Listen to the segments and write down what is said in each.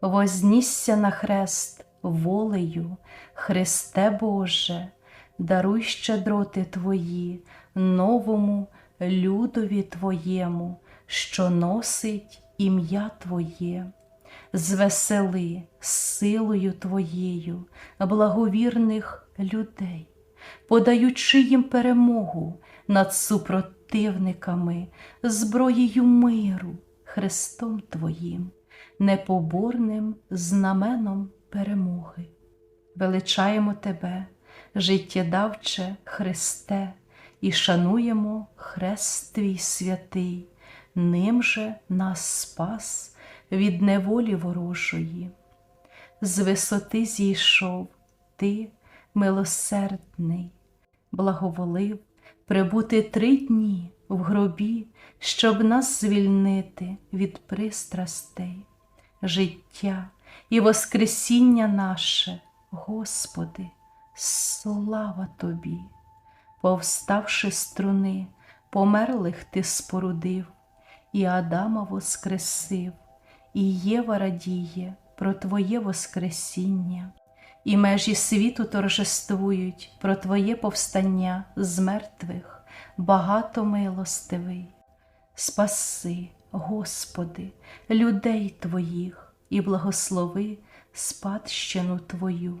вознісся на хрест волею, Христе Боже, даруй щедроти Твої новому людові Твоєму, що носить ім'я Твоє. Звесели силою Твоєю благовірних людей, подаючи їм перемогу над супротивниками, зброєю миру, Христом Твоїм, непоборним знаменом перемоги. Величаємо Тебе, життєдавче Христе, і шануємо хрест Твій святий, ним же нас спас від неволі ворожої. З висоти зійшов ти, милосердний, благоволив прибути три дні в гробі, щоб нас звільнити від пристрастей, життя і воскресіння наше, Господи, слава Тобі, повставши з труни, померлих Ти спорудив, і Адама воскресив, і Єва радіє про Твоє Воскресіння, і межі світу торжествують про Твоє повстання з мертвих, багато милостивий. Спаси, Господи, людей Твоїх і благослови спадщину Твою,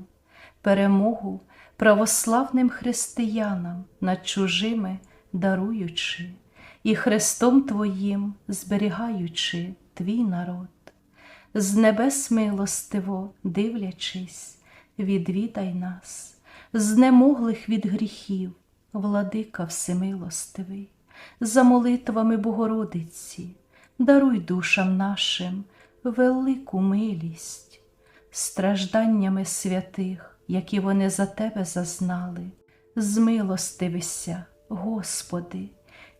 перемогу православним християнам над чужими даруючи, і Христом Твоїм зберігаючи Твій народ. З небес милостиво дивлячись, відвідай нас, знемоглих від гріхів, владика всемилостивий, за молитвами Богородиці, даруй душам нашим велику милість, стражданнями святих, які вони за тебе зазнали, змилостивися, Господи,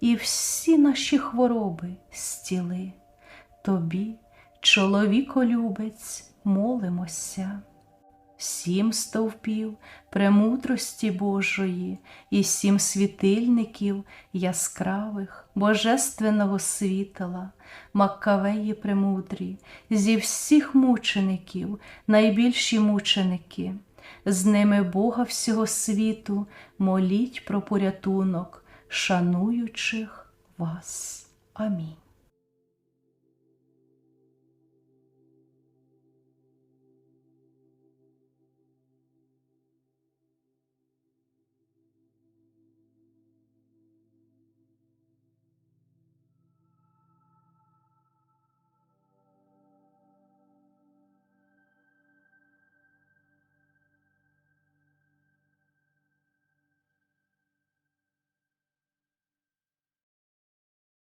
і всі наші хвороби зціли. Тобі, чоловіколюбець, молимося. Сім стовпів премудрості Божої і сім світильників яскравих, божественного світла, Маккавеї премудрі, зі всіх мучеників, найбільші мученики, з ними Бога всього світу моліть про порятунок, шануючих вас. Амінь.